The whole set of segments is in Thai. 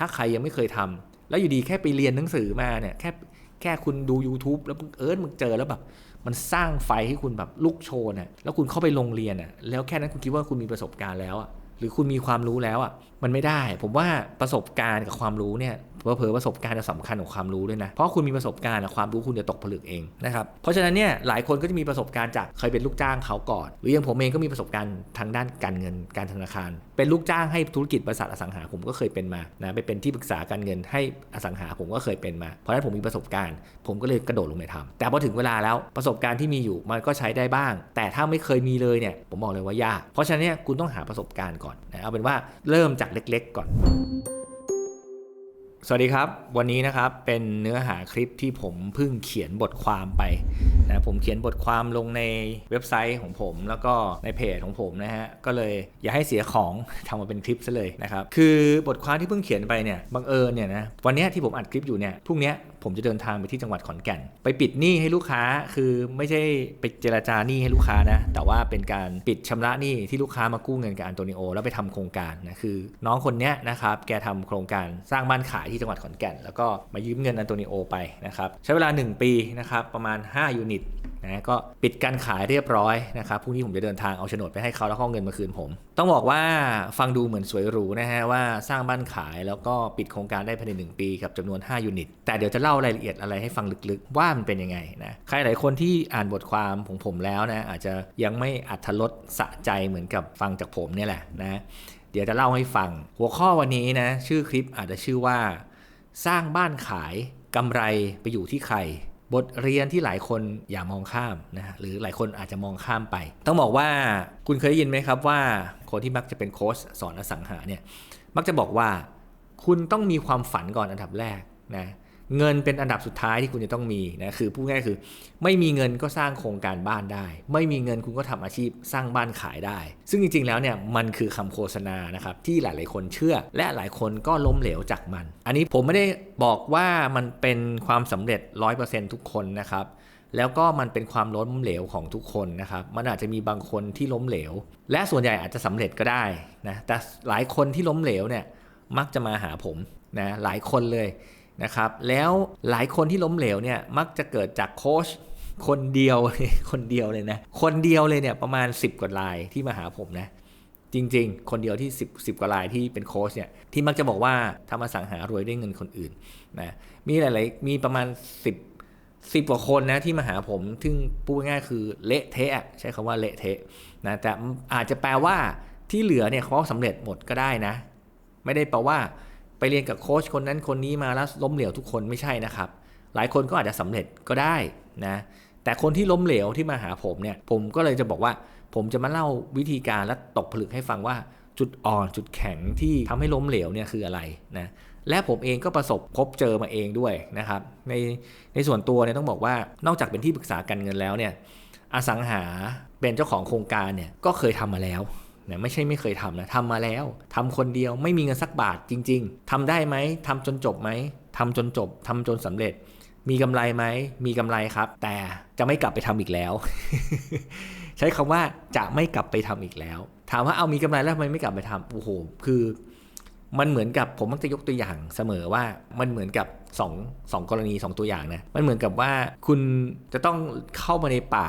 ถ้าใครยังไม่เคยทำแล้วอยู่ดีแค่ไปเรียนหนังสือมาเนี่ยแค่แค่คุณดู YouTube แล้วเอิร์ธมึงเจอแล้วแบบมันสร้างไฟให้คุณแบบลุกโชนน่ะแล้วคุณเข้าไปโรงเรียนอะแล้วแค่นั้นคุณคิดว่าคุณมีประสบการณ์แล้วอะหรือคุณมีความรู้แล้วอะมันไม่ได้ ผมว่าประสบการณ์กับความรู้เนี่ยเผลอประสบการณ์จะสำคัญกว่าความรู้ด้วยนะ เพราะคุณมีประสบการณ์ความรู้คุณจะตกผลึกเองนะครับเพราะฉะนั้นเนี่ยหลายคนก็จะมีประสบการณ์จากเคยเป็นลูกจ้างเขาก่อน หรืออย่างผมเองก็มีประสบการณ์ทางด้านการเงินการธนาคาร เป็นลูกจ้างให้ธุรกิจบริษัทอสังหาผมก็เคยเป็นมานะไปเป็นที่ปรึกษาการเงินให้อสังหาผมก็เคยเป็นมา เพราะฉะนั้นผมมีประสบการณ์ ผมก็เลยกระโดดลงไปทำแต่พอถึงเวลาแล้วประสบการณ์ที่มีอยู่มันก็ใช้ได้บ้าง แต่ถ้าไม่เคยมีเลยเนี่ยผมบอกเลยว่ายากเพราะฉะนั้นเนี่ยคุณต้องหาประสบการณ์ก่อนนะเอาเป็นว่าเริ่มจากเล็ก ๆ ก่อนสวัสดีครับ วันนี้นะครับเป็นเนื้อหาคลิปที่ผมเพิ่งเขียนบทความไป นะผมเขียนบทความลงในเว็บไซต์ของผม แล้วก็ในเพจของผมนะฮะก็เลยอย่าให้เสียของทำมาเป็นคลิปซะเลยนะครับคือบทความที่เพิ่งเขียนไปเนี่ยบังเอิญเนี่ยนะวันนี้ที่ผมอัดคลิปอยู่เนี่ยพรุ่งนี้ ผมจะเดินทางไปที่จังหวัดขอนแก่น ไปปิดหนี้ให้ลูกค้าคือไม่ใช่ไปเจราจาหนี้ให้ลูกค้านะ แต่ว่าเป็นการปิดชำระหนี้ที่ลูกค้ามากู้เงินกับอันโตนิโอ แล้วไปทำโครงการนะคือ น้องคนนี้นะครับแกทำโครงการสร้างบ้านขายที่จังหวัดขอนแก่น แล้วก็มายืมเงินอันโตนิโอไปนะครับใช้เวลา 1 ปีนะครับประมาณ 5 ยูนิต นะก็ปิดการขายเรียบร้อยนะครับพรุ่งนี้ผมจะเดินทางเอาโฉนดไปให้เขาแล้วเขาเงินมาคืนผม ต้องบอกว่าฟังดูเหมือนสวยหรูนะฮะว่าสร้างบ้านขายแล้วก็ปิดโครงการได้ภายใน 1 ปีกับจำนวน 5 ยูนิต แต่เดี๋ยวจะเล่ารายละเอียดอะไรให้ฟังลึกๆ ว่ามันเป็นยังไงนะใครหลายคนที่อ่านบทความของผมแล้วนะอาจจะยังไม่อัธรสสะใจเหมือนกับฟังจากผมเนี่ยแหละนะเดี๋ยวจะเล่าให้ฟัง หัวข้อวันนี้นะชื่อคลิปอาจจะชื่อว่า สร้างบ้านขายกำไรไปอยู่ที่ใคร บทเรียนที่หลายคนอย่ามองข้ามนะฮะหรือหลายคนอาจจะมองข้ามไป ต้องบอกว่าคุณเคยได้ยินไหมครับว่า คนที่มักจะเป็นโค้ชสอนอสังหาเนี่ยมักจะบอกว่า คุณต้องมีความฝันก่อนอันดับแรกนะ เงินเป็นอันดับสุดท้ายที่คุณจะต้องมีนะคือพูดง่ายคือ ไม่มีเงินก็สร้างโครงการบ้านได้ ไม่มีเงินคุณก็ทำอาชีพสร้างบ้านขายได้ ซึ่งจริงๆแล้วเนี่ยมันคือคำโฆษณานะครับที่หลายๆคนเชื่อ และหลายคนก็ล้มเหลวจากมัน อันนี้ผมไม่ได้บอกว่ามันเป็นความสำเร็จ 100%ทุกคนนะครับแล้วก็มันเป็นความล้มเหลวของทุกคนนะครับ มันอาจจะมีบางคนที่ล้มเหลว และส่วนใหญ่อาจจะสำเร็จก็ได้นะ แต่หลายคนที่ล้มเหลวเนี่ยมักจะมาหาผมนะ หลายคนเลย นะครับแล้วหลายคนที่ล้มเหลวเนี่ยมักจะเกิดจากโค้ชคนเดียวคนเดียวเลยนะ คนเดียวเลยเนี่ยประมาณ 10 กว่ารายที่มาหาผมนะ จริง ๆ คนเดียวที่ 10 10กว่ารายที่เป็นโค้ชเนี่ยที่มักจะบอกว่าทำมาสังหารวยด้วยเงินคนอื่นนะมีหลายๆมีประมาณ 10 10กว่าคนนะที่มาหาผม ซึ่งพูดง่ายคือเละเทะใช้คำว่าเละเทะนะแต่อาจจะแปลว่าที่เหลือเนี่ยเขาสำเร็จหมดก็ได้นะ ไม่ได้แปลว่า ไปเรียนกับโค้ชคนนั้นคนนี้มาแล้วล้มเหลวทุกคนไม่ใช่นะครับ หลายคนก็อาจจะสำเร็จก็ได้นะแต่คนที่ล้มเหลวที่มาหาผมเนี่ยผมก็เลยจะบอกว่า ผมจะมาเล่าวิธีการและตกผลึกให้ฟังว่าจุดอ่อนจุดแข็งที่ทำให้ล้มเหลวเนี่ยคืออะไรนะและผมเองก็ประสบพบเจอมาเองด้วยนะครับในในส่วนตัวเนี่ยต้องบอกว่านอกจากเป็นที่ปรึกษาการเงินแล้วเนี่ยอสังหาเป็นเจ้าของโครงการเนี่ยก็เคยทำมาแล้ว นะไม่ใช่ไม่เคยทำนะทำมาแล้วทำคนเดียวไม่มีเงินสักบาทจริง ๆทำได้ไหมทำจนจบไหมทำจนจบทำจนสำเร็จ มีกำไรไหมมีกำไรครับ แต่จะไม่กลับไปทำอีกแล้ว ใช้คำว่าจะไม่กลับไปทำอีกแล้ว ถามว่าเอามีกำไรแล้วทำไมไม่กลับไปทำโอ้โหคือมันเหมือนกับผมมักจะยกตัวอย่างเสมอว่ามันเหมือนกับ2องสองกรณี 2 ตัวอย่างนะมันเหมือนกับว่าคุณจะต้องเข้ามาในป่า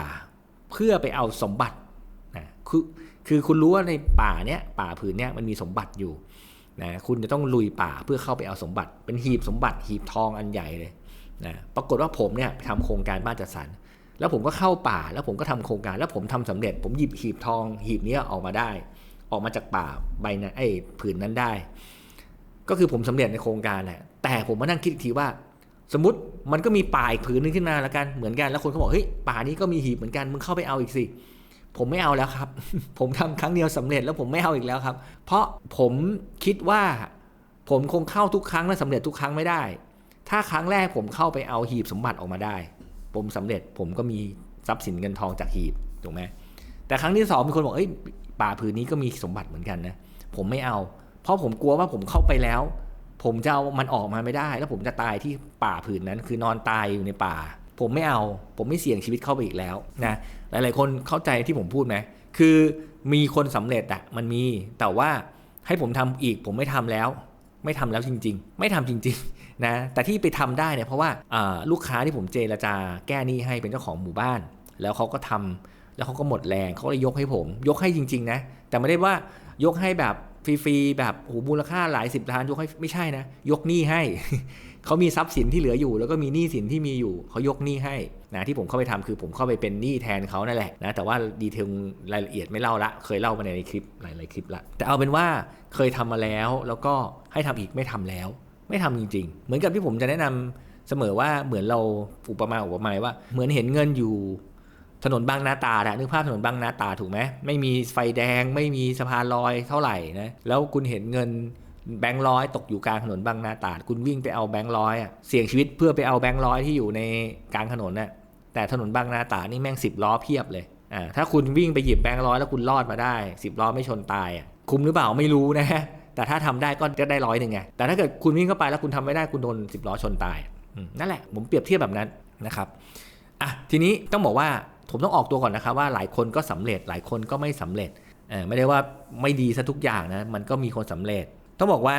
เพื่อไปเอาสมบัตินะคือ คือคุณรู้ว่าในป่าเนี้ยป่าผืนเนี้ยมันมีสมบัติอยู่นะคุณจะต้องลุยป่าเพื่อเข้าไปเอาสมบัติ เป็นหีบสมบัติหีบทองอันใหญ่เลยนะปรากฏว่าผมเนี่ยทำโครงการบ้านจัดสรรแล้วผมก็เข้าป่าแล้วผมก็ทำโครงการ แล้วผมทำสำเร็จ ผมหยิบหีบทอง หีบนี้ออกมาได้ ออกมาจากป่าใบนั้นไอ้ผืนนั้นได้ ก็คือผมสำเร็จในโครงการแหละแต่ผมมานั่งคิดอีกทีว่า สมมติมันก็มีป่าอีกผืนนึงขึ้นมาแล้วกันเหมือนกันแล้วคนเขาบอกเฮ้ยป่านี้ก็มีหีบเหมือนกันมึงเข้าไปเอาอีกสิ ผมไม่เอาแล้วครับ ผมทำครั้งเดียวสำเร็จแล้วผมไม่เอาอีกแล้วครับ เพราะผมคิดว่าผมคงเข้าทุกครั้งและสำเร็จทุกครั้งไม่ได้ ถ้าครั้งแรกผมเข้าไปเอาหีบสมบัติออกมาได้ ผมสำเร็จผมก็มีทรัพย์สินเงินทองจากหีบถูกไหมแต่ครั้งที่สองมีคนบอกเอ้ยป่าผืนนี้ก็มีสมบัติเหมือนกันนะผมไม่เอา เพราะผมกลัวว่าผมเข้าไปแล้ว ผมจะเอามันออกมาไม่ได้ แล้วผมจะตายที่ป่าผืนนั้น คือนอนตายอยู่ในป่า ผมไม่เอา ผมไม่เสี่ยงชีวิตเข้าไปอีกแล้วนะหลาย ๆ คนเข้าใจที่ผมพูดไหมคือมีคนสำเร็จอะมันมีแต่ว่าให้ผมทำอีกผมไม่ทำแล้ว ไม่ทำแล้วจริง ๆ ไม่ทำจริง ๆ นะแต่ที่ไปทำได้เนี่ยเพราะว่าลูกค้าที่ผมเจรจาแก้หนี้ให้เป็นเจ้าของหมู่บ้าน แล้วเขาก็ทำแล้วเขาก็หมดแรงเขาเลยยกให้ผม ยกให้จริง ๆ นะ แต่ไม่ได้ว่ายกให้แบบฟรีๆแบบโอ้โหมูลค่าหลายสิบล้านยกให้ไม่ใช่นะ ยกหนี้ให้ เขามีทรัพย์สินที่เหลืออยู่ แล้วก็มีหนี้สินที่มีอยู่เขายกหนี้ให้นะที่ผมเข้าไปทำคือผมเข้าไปเป็นหนี้แทนเขานั่นแหละนะแต่ว่าดีเทลรายละเอียดไม่เล่าละ เคยเล่ามาในคลิปหลายๆคลิปละแต่เอาเป็นว่าเคยทำมาแล้วแล้วก็ให้ทำอีกไม่ทำแล้ว ไม่ทำจริง ๆ เหมือนกับที่ผมจะแนะนำเสมอว่าเหมือนเราอุปมาอุปไมยว่า เหมือนเห็นเงินอยู่ถนนบางนาตราดอะนึกภาพถนนบางนาตราถูกไหมไม่มีไฟแดงไม่มีสะพานลอยเท่าไหร่นะแล้วคุณเห็นเงิน แบงค์ร้อยตกอยู่กลางถนนบางนาตราดคุณวิ่งไปเอาแบงค์ร้อยอะเสี่ยงชีวิตเพื่อไปเอาแบงค์ร้อยที่อยู่ในกลางถนนน่ะแต่ถนนบางนาตาดนี่แม่งสิบล้อเพียบเลยอ่าถ้าคุณวิ่งไปหยิบแบงค์ร้อยแล้วคุณรอดมาได้สิบล้อไม่ชนตายอะคุ้มหรือเปล่าไม่รู้นะแต่ถ้าทำได้ก็จะได้ร้อยหนึ่งไงแต่ถ้าเกิดคุณวิ่งเข้าไปแล้วคุณทำไม่ได้คุณโดนสิบล้อชนตายนั่นแหละผมเปรียบเทียบแบบนั้นนะครับอะทีนี้ต้องบอกว่าผมต้องออกตัวก่อนนะครับว่าหลายคนก็สำเร็จหลายคนก็ไม่สำเร็จเออไม่ได้ว่าไม่ดีซะทุกอย่างนะมันก็มีคนสำเร็จ ต้องบอกว่า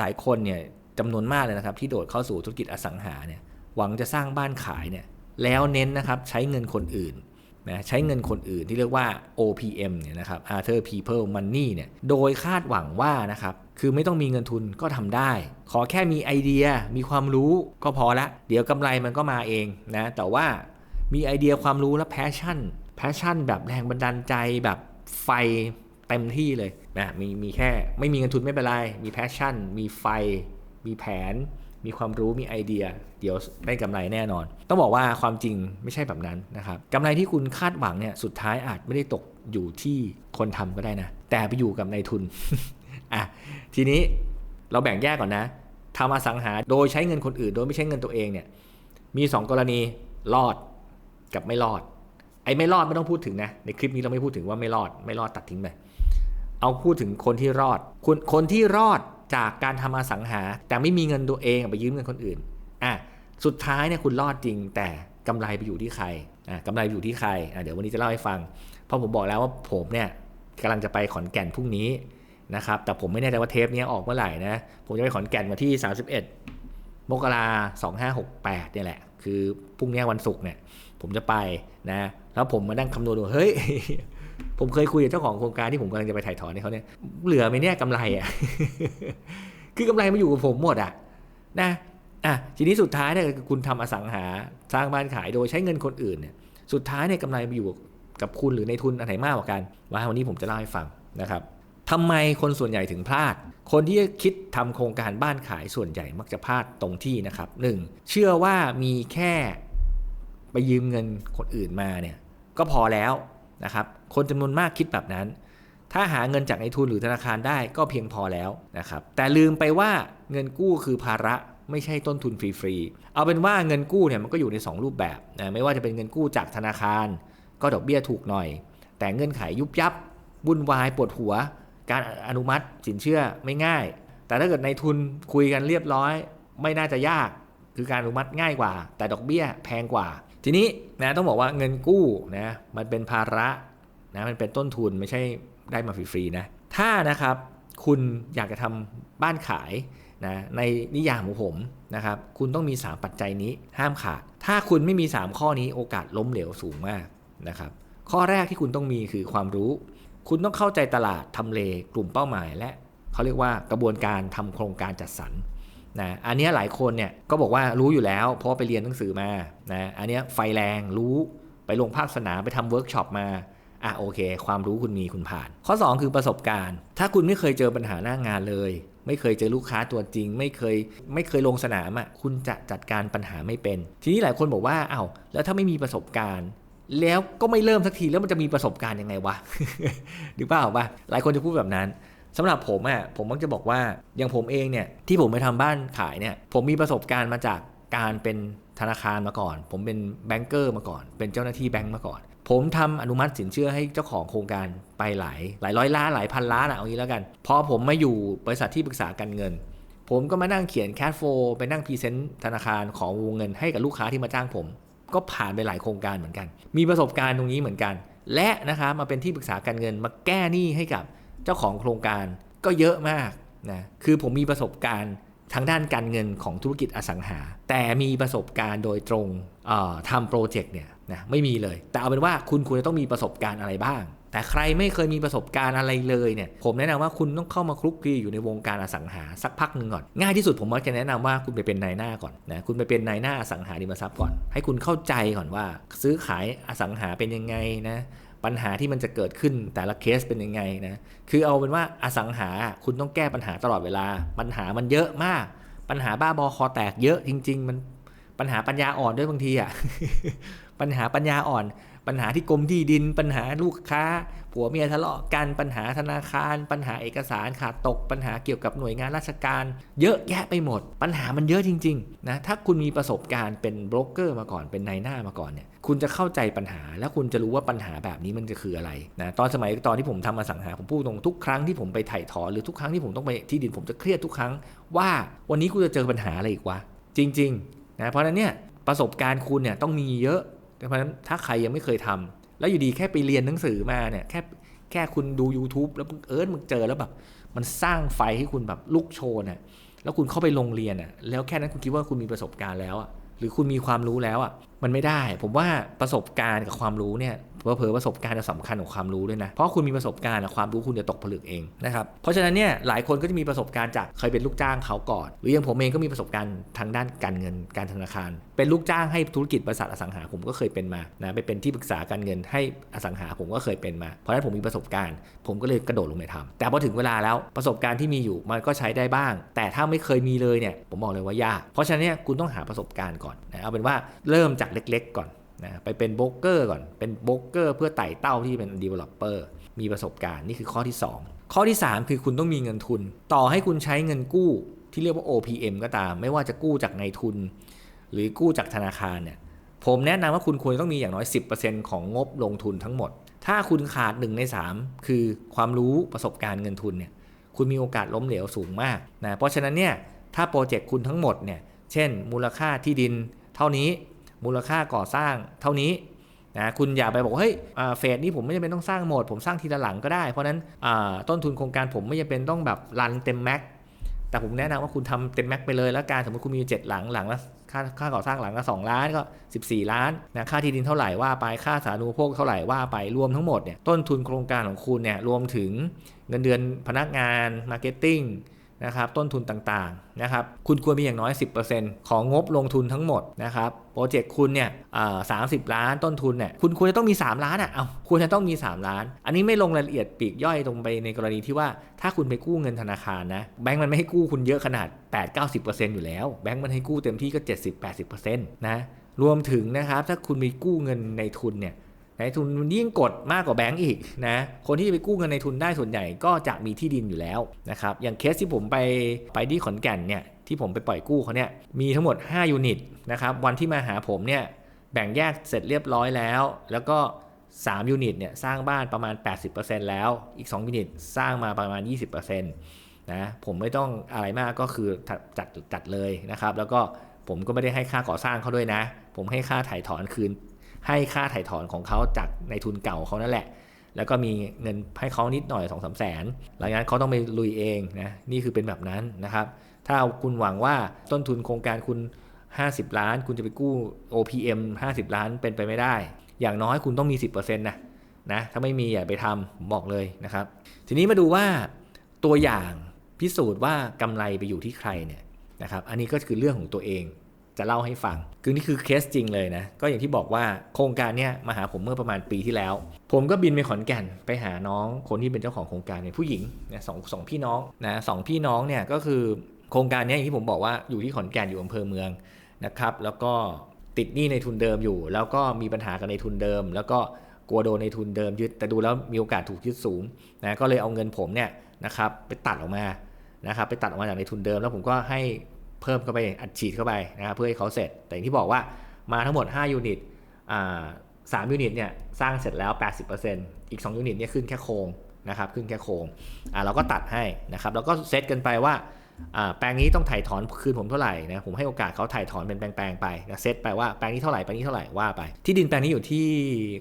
หลายคนเนี่ยจำนวนมากเลยนะครับ ที่โดดเข้าสู่ธุรกิจอสังหาเนี่ยหวังจะสร้างบ้านขายเนี่ยแล้วเน้นนะครับใช้เงินคนอื่นนะใช้เงินคนอื่นที่เรียกว่า OPM เนี่ยนะครับ Other People Money เนี่ยโดยคาดหวังว่านะครับคือไม่ต้องมีเงินทุนก็ทำได้ ขอแค่มีไอเดียมีความรู้ก็พอละ เดี๋ยวกำไรมันก็มาเองนะแต่ว่ามีไอเดียความรู้และแพชชั่นแพชชั่นแบบแรงบันดาลใจแบบไฟ เต็มที่เลยนะมีมีแค่ไม่มีเงินทุนไม่เป็นไรมีแพชชั่น มีไฟ มีแผน มีความรู้มีไอเดีย เดี๋ยวได้กำไรแน่นอน ต้องบอกว่าความจริงไม่ใช่แบบนั้นนะครับกำไรที่คุณคาดหวังเนี่ยสุดท้ายอาจไม่ได้ตกอยู่ที่คนทำก็ได้นะ แต่ไปอยู่กับนายทุนอะทีนี้เราแบ่งแยกก่อนนะทำอสังหาโดยใช้เงินคนอื่น โดยไม่ใช้เงินตัวเองเนี่ยมี 2 กรณีรอดกับไม่รอด ไอ้ไม่รอดไม่ต้องพูดถึงนะ ในคลิปนี้เราไม่พูดถึงว่าไม่รอด ไม่รอดตัดทิ้งไป เอาพูดถึงคนที่รอด คนคนที่รอดจากการทำอสังหา แต่ไม่มีเงินตัวเองไปยืมเงินคนอื่นอะสุดท้ายเนี่ยคุณรอดจริง แต่กำไรไปอยู่ที่ใครอะกำไรอยู่ที่ใครอะเดี๋ยววันนี้จะเล่าให้ฟัง เพราะผมบอกแล้วว่าผมเนี่ยกำลังจะไปขอนแก่นพรุ่งนี้นะครับ แต่ผมไม่แน่ใจว่าเทปนี้ออกเมื่อไหร่นะ ผมจะไปขอนแก่นวันที่ 31 มกราสองห้าหกแปดเนี่ยแหละ คือพรุ่งนี้วันศุกร์เนี่ย ผมจะไปนะ แล้วผมมานั่งคำนวณดู เฮ้ย ผมเคยคุยกับเจ้าของโครงการที่ผมกำลังจะไปถ่ายถอนให้เขาเนี่ยเหลือไหมเนี่ยกำไรอะคือกำไรมาอยู่กับผมหมดอะนะอะทีนี้สุดท้ายเนี่ยคุณทำอสังหาสร้างบ้านขายโดยใช้เงินคนอื่นเนี่ยสุดท้ายเนี่ยกำไรมาอยู่กับคุณหรือในทุนอันไหนมากกว่ากันว่าวันนี้ผมจะเล่าให้ฟังนะครับทำไมคนส่วนใหญ่ถึงพลาด คนที่คิดทำโครงการบ้านขายส่วนใหญ่มักจะพลาดตรงที่นะครับหนึ่งเชื่อว่ามีแค่ไปยืมเงินคนอื่นมาเนี่ยก็พอแล้วนะครับ คนจำนวนมากคิดแบบนั้น ถ้าหาเงินจากในทุนหรือธนาคารได้ก็เพียงพอแล้วนะครับ แต่ลืมไปว่าเงินกู้คือภาระไม่ใช่ต้นทุนฟรีๆ เอาเป็นว่าเงินกู้เนี่ยมันก็อยู่ใน 2 รูปแบบนะไม่ว่าจะเป็นเงินกู้จากธนาคาร ก็ดอกเบี้ยถูกหน่อย แต่เงื่อนไขยุบยับวุ่นวายปวดหัว การอนุมัติสินเชื่อไม่ง่าย แต่ถ้าเกิดในทุนคุยกันเรียบร้อย ไม่น่าจะยากคือการอนุมัติง่ายกว่า แต่ดอกเบี้ยแพงกว่า ทีนี้นะต้องบอกว่าเงินกู้นะมันเป็นภาระ นะมันเป็นต้นทุนไม่ใช่ได้มาฟรีๆนะถ้านะครับคุณอยากจะทำบ้านขายนะในนิยามของผมนะครับคุณต้องมี 3 ปัจจัยนี้ห้ามขาด ถ้าคุณไม่มี 3 ข้อนี้โอกาสล้มเหลวสูงมากนะครับข้อแรกที่คุณต้องมีคือความรู้ คุณต้องเข้าใจตลาดทำเลกลุ่มเป้าหมาย และเขาเรียกว่ากระบวนการทำโครงการจัดสรรนะอันนี้หลายคนเนี่ยก็บอกว่ารู้อยู่แล้ว เพราะไปเรียนหนังสือมานะอันนี้ไฟแรงรู้ไปลงภาคสนามไปทำเวิร์กช็อปมา อะโอเค ความรู้คุณมีคุณผ่าน ข้อ 2 คือประสบการณ์ ถ้าคุณไม่เคยเจอปัญหาหน้างานเลย ไม่เคยเจอลูกค้าตัวจริง ไม่เคยไม่เคยลงสนามอะคุณจะจัดการปัญหาไม่เป็น ทีนี้หลายคนบอกว่าเอ้าแล้วถ้าไม่มีประสบการณ์แล้วก็ไม่เริ่มสักทีแล้วมันจะมีประสบการณ์ยังไงวะหรือเปล่าปะหลายคนจะพูดแบบนั้นสำหรับผมอะผมมักจะบอกว่าอย่างผมเองเนี่ยที่ผมไปทำบ้านขายเนี่ยผมมีประสบการณ์มาจากการเป็นธนาคารมาก่อน ผมเป็นแบงก์เกอร์มาก่อน เป็นเจ้าหน้าที่แบงก์มาก่อน ผมทำอนุมัติสินเชื่อให้เจ้าของโครงการไปหลายหลายร้อยล้านหลายพันล้านอะเอางี้แล้วกัน พอผมมาอยู่บริษัทที่ปรึกษาการเงิน ผมก็มานั่งเขียนแคชโฟไปนั่งพรีเซนต์ธนาคารของวงเงินให้กับลูกค้าที่มาจ้างผม ก็ผ่านไปหลายโครงการเหมือนกัน มีประสบการณ์ตรงนี้เหมือนกัน และนะครับมาเป็นที่ปรึกษาการเงินมาแก้หนี้ให้กับเจ้าของโครงการก็เยอะมากนะคือผมมีประสบการณ์ทางด้านการเงินของธุรกิจอสังหา แต่มีประสบการณ์โดยตรงทำโปรเจกต์เนี่ย นะไม่มีเลย แต่เอาเป็นว่าคุณควรจะต้องมีประสบการณ์อะไรบ้าง แต่ใครไม่เคยมีประสบการณ์อะไรเลยเนี่ยผมแนะนำว่าคุณต้องเข้ามาคลุกคลีอยู่ในวงการอสังหาสักพักหนึ่งก่อนง่ายที่สุดผมมักจะแนะนำว่าคุณไปเป็นนายหน้าก่อนนะคุณไปเป็นนายหน้าอสังหาริมทรัพย์ก่อน ให้คุณเข้าใจก่อนว่า ซื้อขายอสังหาเป็นยังไงนะปัญหาที่มันจะเกิดขึ้นแต่ละเคสเป็นยังไงนะคือเอาเป็นว่าอสังหาคุณต้องแก้ปัญหาตลอดเวลา ปัญหามันเยอะมาก ปัญหาบ้าบอคอแตกเยอะจริง ๆ มันปัญหาปัญญาอ่อนด้วยบางทีอะ ปัญหาปัญญาอ่อน ปัญหาที่กรมที่ดิน ปัญหาลูกค้า ผัวเมียทะเลาะกันปัญหาธนาคาร ปัญหาเอกสารขาดตก ปัญหาเกี่ยวกับหน่วยงานราชการ เยอะแยะไปหมด ปัญหามันเยอะจริงๆนะถ้าคุณมีประสบการณ์เป็นโบรกเกอร์มาก่อนเป็นนายหน้ามาก่อนเนี่ยคุณจะเข้าใจปัญหาแล้วคุณจะรู้ว่าปัญหาแบบนี้มันจะคืออะไรนะตอนสมัยตอนที่ผมทำมาสังหาผมพูดตรงทุกครั้งที่ผมไปไถ่ถอนหรือทุกครั้งที่ผมต้องไปที่ดินผมจะเครียดทุกครั้ง ว่าวันนี้กูจะเจอปัญหาอะไรอีกวะจริงๆนะเพราะนั้นเนี่ยประสบการณ์คุณเนี่ยต้องมีเยอะ เพราะฉะนั้นถ้าใครยังไม่เคยทำแล้วอยู่ดีแค่ไปเรียนหนังสือมาเนี่ยแค่แค่คุณดู YouTube แล้วเอิร์ธมึงเจอแล้วแบบ มันสร้างไฟให้คุณแบบลุกโชนอะแล้วคุณเข้าไปโรงเรียนอะแล้วแค่นั้นคุณคิดว่าคุณมีประสบการณ์แล้วอะหรือคุณมีความรู้แล้วอะ มันไม่ได้ ผมว่าประสบการณ์กับความรู้เนี่ยเผลอประสบการณ์จะสำคัญของความรู้ด้วยนะ เพราะคุณมีประสบการณ์ความรู้คุณจะตกผลึกเองนะครับ เพราะฉะนั้นเนี่ยหลายคนก็จะมีประสบการณ์จากเคยเป็นลูกจ้างเขาก่อน หรืออย่างผมเองก็มีประสบการณ์ทางด้านการเงินการธนาคาร เป็นลูกจ้างให้ธุรกิจบริษัทอสังหาผมก็เคยเป็นมานะไปเป็นที่ปรึกษาการเงินให้อสังหาผมก็เคยเป็นมา เพราะฉะนั้นผมมีประสบการณ์ ผมก็เลยกระโดดลงไปทำแต่พอถึงเวลาแล้วประสบการณ์ที่มีอยู่มันก็ใช้ได้บ้าง แต่ถ้าไม่เคยมีเลยเนี่ยผมบอกเลยว่ายาก เพราะฉะนั้นเนี่ยคุณต้องหาประสบการณ์ก่อนนะเอาเป็นว่าเริ่มจากเล็ก ๆ ก่อนนะไปเป็นโบรกเกอร์ก่อน เป็นโบรกเกอร์เพื่อไต่เต้าที่เป็น developer มีประสบการณ์นี่คือข้อที่ 2 ข้อที่ 3 คือคุณต้องมีเงินทุน ต่อให้คุณใช้เงินกู้ที่เรียกว่า OPM ก็ตาม ไม่ว่าจะกู้จากในทุน หรือกู้จากธนาคารเนี่ยผมแนะนำว่าคุณควรต้องมีอย่างน้อย 10%ของงบลงทุนทั้งหมด ถ้าคุณขาด 1 ใน 3 คือความรู้ประสบการณ์เงินทุนเนี่ยคุณมีโอกาสล้มเหลวสูงมากนะเพราะฉะนั้นเนี่ยถ้าโปรเจกต์คุณทั้งหมดเนี่ยเช่น มูลค่าที่ดิน เท่านี้ มูลค่าก่อสร้างเท่านี้นะคุณอย่าไปบอกเฮ้ยเฟสนี้ผมไม่จำเป็นต้องสร้างหมด ผมสร้างทีละหลังก็ได้ เพราะนั้นต้นทุนโครงการผมไม่จำเป็นต้องแบบรันเต็มแม็กแต่ผมแนะนำว่าคุณทำเต็มแม็กไปเลยแล้วการสมมติคุณมี 7 หลังหลังละค่าค่าก่อสร้างหลังละ2ล้านก็ 14 ล้านนะค่าที่ดินเท่าไหร่ว่าไปค่าสาธารณูปโภคเท่าไหร่ว่าไปรวมทั้งหมดเนี่ยต้นทุนโครงการของคุณเนี่ยรวมถึงเงินเดือนพนักงานมาร์เก็ตติ้ง นะครับต้นทุนต่างๆนะครับคุณควรมีอย่างน้อย 10%ของงบลงทุนทั้งหมดนะครับโปรเจกต์คุณเนี่ยสามสิบล้านต้นทุนเนี่ยคุณควรจะต้องมี 3 ล้านอะเอาควรจะต้องมี 3 ล้าน อันนี้ไม่ลงรายละเอียดปีกย่อยตรงไปในกรณีที่ว่าถ้าคุณไปกู้เงินธนาคารนะแบงก์มันไม่ให้กู้คุณเยอะขนาด 8-90%อยู่แล้ว แบงก์มันให้กู้เต็มที่ก็ 70-80%นะรวมถึงนะครับถ้าคุณมีกู้เงินในทุนเนี่ย นทุนมันยิ่งกดมากกว่าแบงก์อีกนะ คนที่จะไปกู้เงินในทุนได้ส่วนใหญ่ก็จะมีที่ดินอยู่แล้วนะครับ อย่างเคสที่ผมไปไปที่ขอนแก่นเนี่ยที่ผมไปปล่อยกู้เขาเนี่ยมีทั้งหมด 5 ยูนิตนะครับ วันที่มาหาผมเนี่ยแบ่งแยกเสร็จเรียบร้อยแล้ว แล้วก็3ยูนิตเนี่ยสร้างบ้านประมาณ 80%แล้ว อีก2ยูนิตสร้างมาประมาณ 20%นะผมไม่ต้องอะไรมากก็คือจัดจัดเลยนะครับ แล้วก็ผมก็ไม่ได้ให้ค่าก่อสร้างเขาด้วยนะ ผมให้ค่าถ่ายถอนคืน ให้ค่าถ่ายถอนของเขาจากในทุนเก่าเขานั่นแหละ แล้วก็มีเงินให้เขานิดหน่อย2องสามแสน หลังจากนั้นเขาต้องไปลุยเองนะ นี่คือเป็นแบบนั้นนะครับ ถ้าคุณหวังว่าต้นทุนโครงการคุณ 50 ล้าน คุณจะไปกู้ OPM 50 ล้านเป็นไปไม่ได้ อย่างน้อยคุณต้องมี 10%นะนะ ถ้าไม่มีอย่าไปทำผมบอกเลยนะครับ ทีนี้มาดูว่าตัวอย่างพิสูจน์ว่ากำไรไปอยู่ที่ใครเนี่ยนะครับ อันนี้ก็คือเรื่องของตัวเอง จะเล่าให้ฟัง คือนี่คือเคสจริงเลยนะ ก็อย่างที่บอกว่าโครงการเนี้ยมาหาผมเมื่อประมาณปีที่แล้ว ผมก็บินไปขอนแก่นไปหาน้องคนที่เป็นเจ้าของโครงการเนี่ยผู้หญิงนี่ยสองสองพี่น้องนะสองพี่น้องเนี่ยก็คือโครงการนี้อย่างที่ผมบอกว่าอยู่ที่ขอนแก่นอยู่อำเภอเมืองนะครับ แล้วก็ติดหนี้ในทุนเดิมอยู่ แล้วก็มีปัญหากันในทุนเดิม แล้วก็กลัวโดนในทุนเดิมยึด แต่ดูแล้วมีโอกาสถูกยึดสูงนะก็เลยเอาเงินผมเนี่ยนะครับไปตัดออกมานะครับไปตัดออกมาจากในทุนเดิม แล้วผมก็ให้ เพิ่มเข้าไปอัดฉีดเข้าไปนะครับเพื่อให้เขาเสร็จ แต่อย่างที่บอกว่ามาทั้งหมด 5 ยูนิตสามยูนิตเนี่ยสร้างเสร็จแล้ว 80%อีก 2 ยูนิตเนี่ยขึ้นแค่โครงนะครับขึ้นแค่โครงอ่าเราก็ตัดให้นะครับแล้วก็เซตกันไปว่าแปลงนี้ต้องถ่ายถอนคืนผมเท่าไหร่นะผมให้โอกาสเขาถ่ายถอนเป็นแปลงๆไปนะเซตไปว่าแปลงนี้เท่าไหร่แปลงนี้เท่าไหร่ว่าไป ที่ดินแปลงนี้อยู่ที่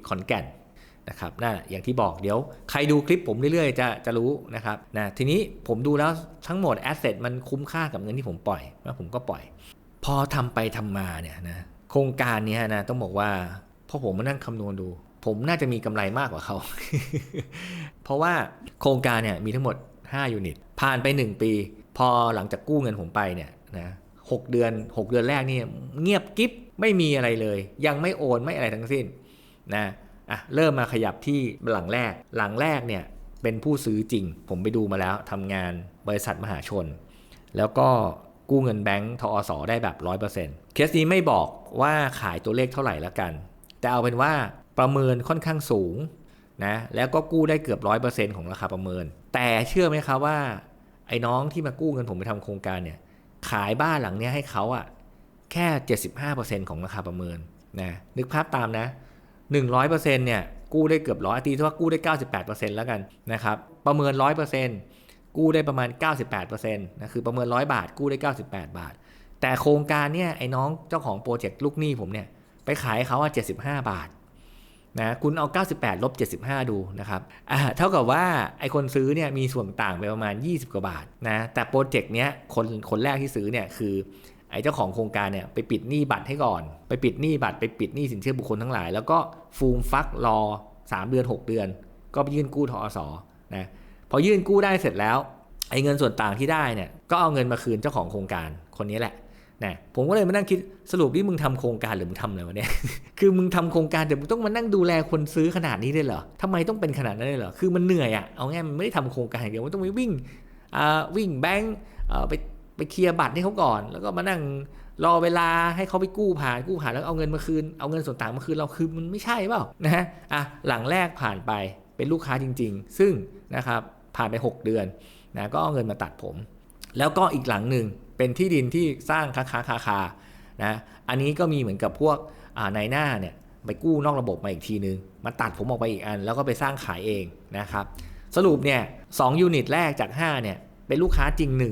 ขอนแก่น นะครับนั่นแหละอย่างที่บอกเดี๋ยวใครดูคลิปผมเรื่อยๆ จะจะรู้นะครับนะทีนี้ผมดูแล้วทั้งหมดแอสเซทมันคุ้มค่ากับเงินที่ผมปล่อยแล้วผมก็ปล่อย พอทำไปทำมาเนี่ยนะโครงการนี้นะต้องบอกว่าพอผมมานั่งคำนวณดู ผมน่าจะมีกำไรมากกว่าเขา เพราะว่าโครงการเนี่ยมีทั้งหมด 5 ยูนิต ผ่านไป 1 ปี พอหลังจากกู้เงินผมไปเนี่ยนะหกเดือน 6 เดือนแรกนี่เงียบกิ๊บไม่มีอะไรเลย ยังไม่โอนไม่อะไรทั้งสิ้นนะ อะเริ่มมาขยับที่หลังแรก หลังแรกเนี่ยเป็นผู้ซื้อจริง ผมไปดูมาแล้วทำงานบริษัทมหาชน แล้วก็กู้เงินแบงก์ทอสอได้แบบ 100%เคสนี้ไม่บอกว่าขายตัวเลขเท่าไหร่และกัน แต่เอาเป็นว่าประเมินค่อนข้างสูงนะแล้วก็กู้ได้เกือบ 100%ของราคาประเมิน แต่เชื่อไหมครับว่า ไอ้น้องที่มากู้เงินผมไปทำโครงการเนี่ยขายบ้านหลังเนี้ยให้เขาอะแค่ 75%ของราคาประเมินนะนึกภาพตามนะ 100%เนี่ยกู้ได้เกือบร้อยตีเท่าว่ากู้ได้ 98%แล้วกันนะครับประเมิน 100%กู้ได้ประมาณ 98%นะคือประเมิน 100 บาท กู้ได้ 98 บาท แต่โครงการเนี่ยไอ้น้องเจ้าของโปรเจกต์ลูกหนี้ผมเนี่ยไปขายเขาว่า75 บาทนะคุณเอา 98ลบ75 ดูนะครับอ่าเท่ากับว่าไอ้คนซื้อเนี่ยมีส่วนต่างไปประมาณ 20 กว่าบาทนะแต่โปรเจกต์เนี้ยคนคนแรกที่ซื้อเนี่ยคือ ไอ้เจ้าของโครงการเนี่ยไปปิดหนี้บัตรให้ก่อน ไปปิดหนี้บัตรไปปิดหนี้สินเชื่อบุคคลทั้งหลาย แล้วก็ฟูมฟักรอ 3 เดือน 6 เดือน ก็ไปยื่นกู้ทอสอนะพอยื่นกู้ได้เสร็จแล้วไอ้เงินส่วนต่างที่ได้เนี่ยก็เอาเงินมาคืนเจ้าของโครงการคนนี้แหละนะผมก็เลยมานั่งคิดสรุปที่มึงทำโครงการหรือมึงทำอะไรวะเนี่ยคือมึงทำโครงการแต่มึงต้องมานั่งดูแลคนซื้อขนาดนี้เลยเหรอทำไมต้องเป็นขนาดนั้นเลยเหรอคือมันเหนื่อยอะเอาง่ายมันไม่ได้ทำโครงการอย่างเดียวมันต้องไปวิ่งอ่าวิ่งแบงก์อ่าไป ไปเคลียร์บัตรให้เขาก่อน แล้วก็มานั่งรอเวลาให้เขาไปกู้ผ่านกู้ผ่านแล้วเอาเงินมาคืนเอาเงินส่วนต่างมาคืนเราคือมันไม่ใช่เปล่านะฮะอะหลังแรกผ่านไปเป็นลูกค้าจริง ๆ ซึ่งนะครับผ่านไป 6 เดือนนะก็เอาเงินมาตัดผม แล้วก็อีกหลังหนึ่งเป็นที่ดินที่สร้างค้าคาคาคานะอันนี้ก็มีเหมือนกับพวกนายหน้าเนี่ยไปกู้นอกระบบมาอีกทีนึงมาตัดผมออกไปอีกอัน แล้วก็ไปสร้างขายเองนะครับสรุปเนี่ยสยูนิตแรกจาก5เนี่ยเป็นลูกค้าจริงห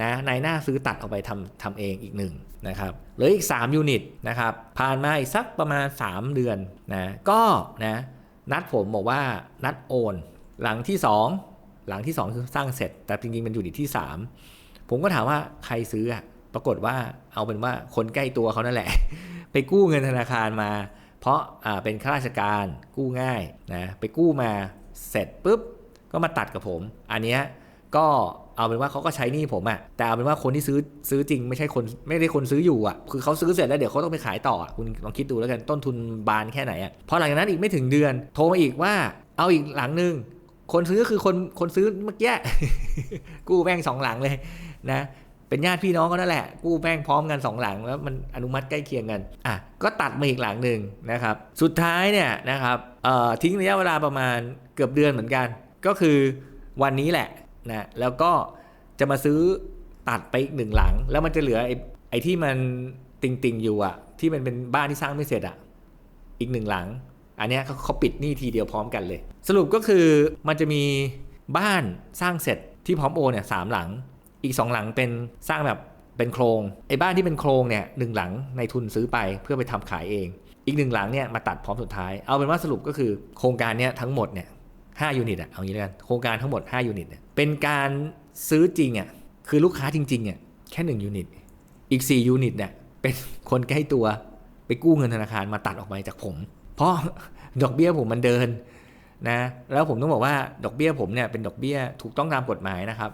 นึ่งนะนายหน้าซื้อตัดออกไปทำทำเองอีกหนึ่งนะครับเหลืออีก 3 ยูนิตนะครับผ่านมาอีกสักประมาณ 3 เดือนนะก็นะนัดผมบอกว่านัดโอน หลังที่ 2 หลังที่ 2 คือสร้างเสร็จ แต่จริงๆมันยูนิตที่ 3 ผมก็ถามว่าใครซื้อปรากฏว่าเอาเป็นว่าคนใกล้ตัวเขานั่นแหละ ไปกู้เงินธนาคารมา เพราะอ่าเป็นข้าราชการกู้ง่ายนะไปกู้มาเสร็จปุ๊บก็มาตัดกับผม อันเนี้ยก็ เอาเป็นว่าเขาก็ใช้หนี้ผมอะแต่เอาเป็นว่าคนที่ซื้อซื้อจริงไม่ใช่คนไม่ได้คนซื้ออยู่อะคือเขาซื้อเสร็จแล้วเดี๋ยวเขาต้องไปขายต่ออะคุณลองคิดดูแล้วกันต้นทุนบานแค่ไหนอะพอหลังจากนั้นอีกไม่ถึงเดือน โทรมาอีกว่าเอาอีกหลังหนึ่งคนซื้อคือคนคนซื้อเมื่อกี้กู้แบงสองหลังเลยนะเป็นญาติพี่น้องก็นั่นแหละ กู้แป้งพร้อมกันสองหลังแล้วมันอนุมัติใกล้เคียงกันอะก็ตัดมาอีกหลังหนึ่งนะครับ สุดท้ายเนี่ยนะครับเอ่อทิ้งระยะเวลาประมาณเกือบเดือนเหมือนกัน ก็คือวันนี้แหละ นะแล้วก็จะมาซื้อตัดไปอีกหนึ่งหลัง แล้วมันจะเหลือไอ้ไอที่มันติงติงๆอยู่อะที่มันเป็นบ้านที่สร้างไม่เสร็จอะอีกหนึ่งหลัง อันนี้เขาเขาปิดหนี่ทีเดียวพร้อมกันเลย สรุปก็คือมันจะมีบ้านสร้างเสร็จที่พร้อมโอนเนี่ยสามหลัง อีกสองหลังเป็นสร้างแบบเป็นโครงไอ้บ้านที่เป็นโครงเนี่ยหนึ่งหลังในทุนซื้อไปเพื่อไปทำขายเอง อีกหนึ่งหลังเนี่ยมาตัดพร้อมสุดท้าย เอาเป็นว่าสรุปก็คือโครงการเนี่ยทั้งหมดเนี่ย ห้ายูนิตอะเอางี้แล้วกันโครงการทั้งหมด5ยูนิตเนี่ยเป็นการซื้อจริงอะคือลูกค้าจริงๆอะแค่1ยูนิตอีก4ยูนิตเนี่ยเป็นคนใกล้ตัวไปกู้เงินธนาคารมาตัดออกไปจากผม เพราะดอกเบี้ยผมมันเดินนะแล้วผมต้องบอกว่าดอกเบี้ยผมเนี่ยเป็นดอกเบี้ยถูกต้องตามกฎหมายนะครับ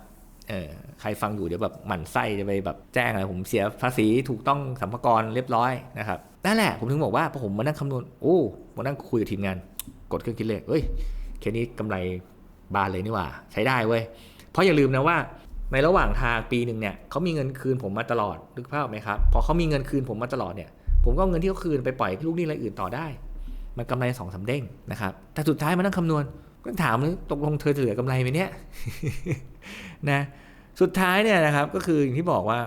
เออใครฟังอยู่เดี๋ยวแบบหมั่นไส้จะไปแบบแจ้งอะไรผมเสียภาษีถูกต้องสัมภาระเรียบร้อยนะครับนั่นแหละผมถึงบอกว่าพอผมมานั่งคำนวณโอ้มานั่งคุยกับทีมงาน กดเครื่องคิดเลขเอ้ย เคสนี้กำไรบานเลยนี่หว่า ใช้ได้เว้ย เพราะอย่าลืมนะว่า ในระหว่างทางปีหนึ่งเนี่ยเขามีเงินคืนผมมาตลอดนึกภาพไหมครับพอเขามีเงินคืนผมมาตลอดเนี่ย ผมก็เงินที่เขาคืนไปปล่อยลูกหนี้รายอื่นต่อได้ มันกำไรสองสามเด้งนะครับแต่สุดท้ายมานั่งคำนวณก็ถามเลยตกลงเธอจะเหลือกำไรไหมเนี่ยนะสุดท้ายเนี่ยนะครับก็คืออย่างที่บอกว่า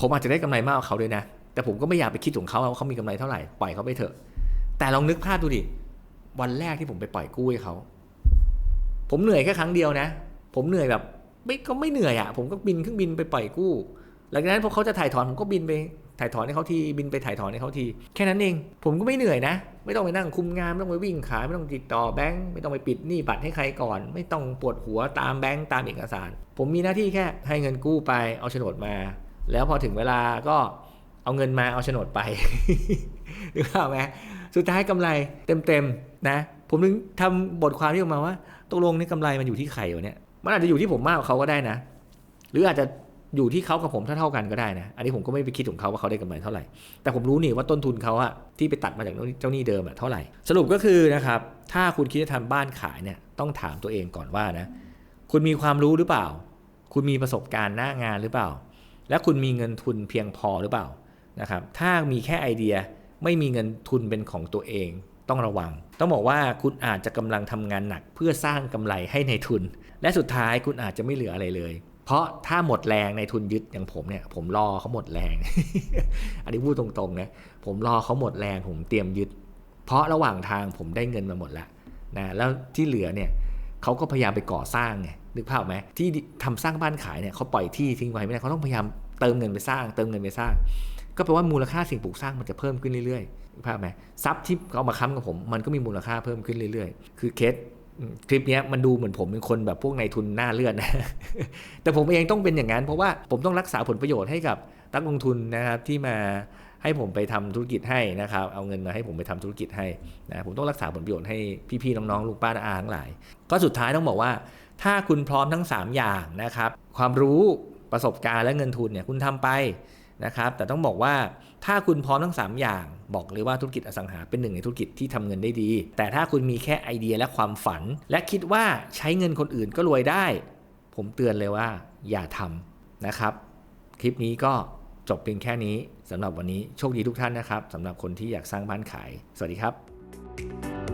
ผมอาจจะได้กำไรมากกว่าเขาด้วยนะ แต่ผมก็ไม่อยากไปคิดของเขาว่าเขามีกำไรเท่าไหร่ปล่อยเขาไปเถอะ แต่ลองนึกภาพดูดิวันแรกที่ผมไปปล่อยกู้ให้เขา ผมเหนื่อยแค่ครั้งเดียวนะ ผมเหนื่อยแบบไม่ก็ไม่เหนื่อยอะ่ะ ผมก็บินเครื่องบินไปปล่อยกู้ หลังจากนั้นพอเขาจะถ่ายถอนผมก็บินไปถ่ายถอนให้เขาทีบินไปถ่ายถอนให้เขาที แค่นั้นเอง ผมก็ไม่เหนื่อยนะ ไม่ต้องไปนั่งคุมงานไม่ต้องไปวิ่งขายไม่ต้องติดต่อแบงค์ไม่ต้องไปปิดหนี้บัตรให้ใครก่อน ไม่ต้องปวดหัวตามแบงค์ตามเอกสาร ผมมีหน้าที่แค่ให้เงินกู้ไปเอาโฉนดมา แล้วพอถึงเวลาก็เอาเงินมาเอาโฉนดไปหรือเปล่าไหมสุดท้ายกำไรเต็มๆนะ ผมถึงทำบทความที่ออกมาว่า กลงนี่กำไรมันอยู่ที่ใครวะเนี่ยมันอาจจะอยู่ที่ผมมากกว่าเขาก็ได้นะ หรืออาจจะอยู่ที่เขากับผมเท่าๆกันก็ได้นะ อันนี้ผมก็ไม่ไปคิดของเขาว่าเขาได้กำไรเท่าไหร่ แต่ผมรู้นี่ว่าต้นทุนเขาอะที่ไปตัดมาจากเจ้าหนี้เดิมอะเท่าไหร่ สรุปก็คือนะครับ ถ้าคุณคิดจะทำบ้านขายเนี่ย ต้องถามตัวเองก่อนว่านะ คุณมีความรู้หรือเปล่า คุณมีประสบการณ์หน้างานหรือเปล่า และคุณมีเงินทุนเพียงพอหรือเปล่านะครับ ถ้ามีแค่ไอเดียไม่มีเงินทุนเป็นของตัวเอง ต้องระวัง ต้องบอกว่าคุณอาจจะกำลังทำงานหนัก เพื่อสร้างกำไรให้ในทุน และสุดท้ายคุณอาจจะไม่เหลืออะไรเลย เพราะถ้าหมดแรงในทุนยึดอย่างผมเนี่ย ผมรอเขาหมดแรง อันนี้พูดตรงๆนะผมรอเขาหมดแรงผมเตรียมยึด เพราะระหว่างทางผมได้เงินมาหมดแล้วนะแล้วที่เหลือเนี่ยเขาก็พยายามไปก่อสร้างไงนึกภาพไหมที่ทำสร้างบ้านขายเนี่ยเขาปล่อยที่ทิ้งไว้ไม่ได้เขาต้องพยายามเติมเงินไปสร้าง เติมเงินไปสร้าง ก็แปลว่ามูลค่าสิ่งปลูกสร้างมันจะเพิ่มขึ้นเรื่อยๆ ภาพไหมทรัพย์ที่เขาเอามาค้ำกับผม มันก็มีมูลค่าเพิ่มขึ้นเรื่อยๆ คือเคสคลิปนี้มันดูเหมือนผมเป็นคนแบบพวกนายทุนหน้าเลือดนะ แต่ผมเองต้องเป็นอย่างนั้น เพราะว่าผมต้องรักษาผลประโยชน์ให้กับนักลงทุนนะครับที่มาให้ผมไปทำธุรกิจให้นะครับ เอาเงินมาให้ผมไปทำธุรกิจให้นะผมต้องรักษาผลประโยชน์ให้พี่ๆน้องๆลุงป้าน้าอาทั้งหลาย ก็สุดท้ายต้องบอกว่า ถ้าคุณพร้อมทั้ง 3 อย่างนะครับ ความรู้ประสบการณ์และเงินทุนเนี่ยคุณทำไปนะครับ แต่ต้องบอกว่าถ้าคุณพร้อมทั้ง 3 อย่าง บอกเลยว่าธุรกิจอสังหาเป็นหนึ่งในธุรกิจที่ทำเงินได้ดี แต่ถ้าคุณมีแค่ไอเดียและความฝัน และคิดว่าใช้เงินคนอื่นก็รวยได้ ผมเตือนเลยว่าอย่าทำนะครับ คลิปนี้ก็จบเพียงแค่นี้สำหรับวันนี้โชคดีทุกท่านนะครับสำหรับคนที่อยากสร้างบ้านขาย สวัสดีครับ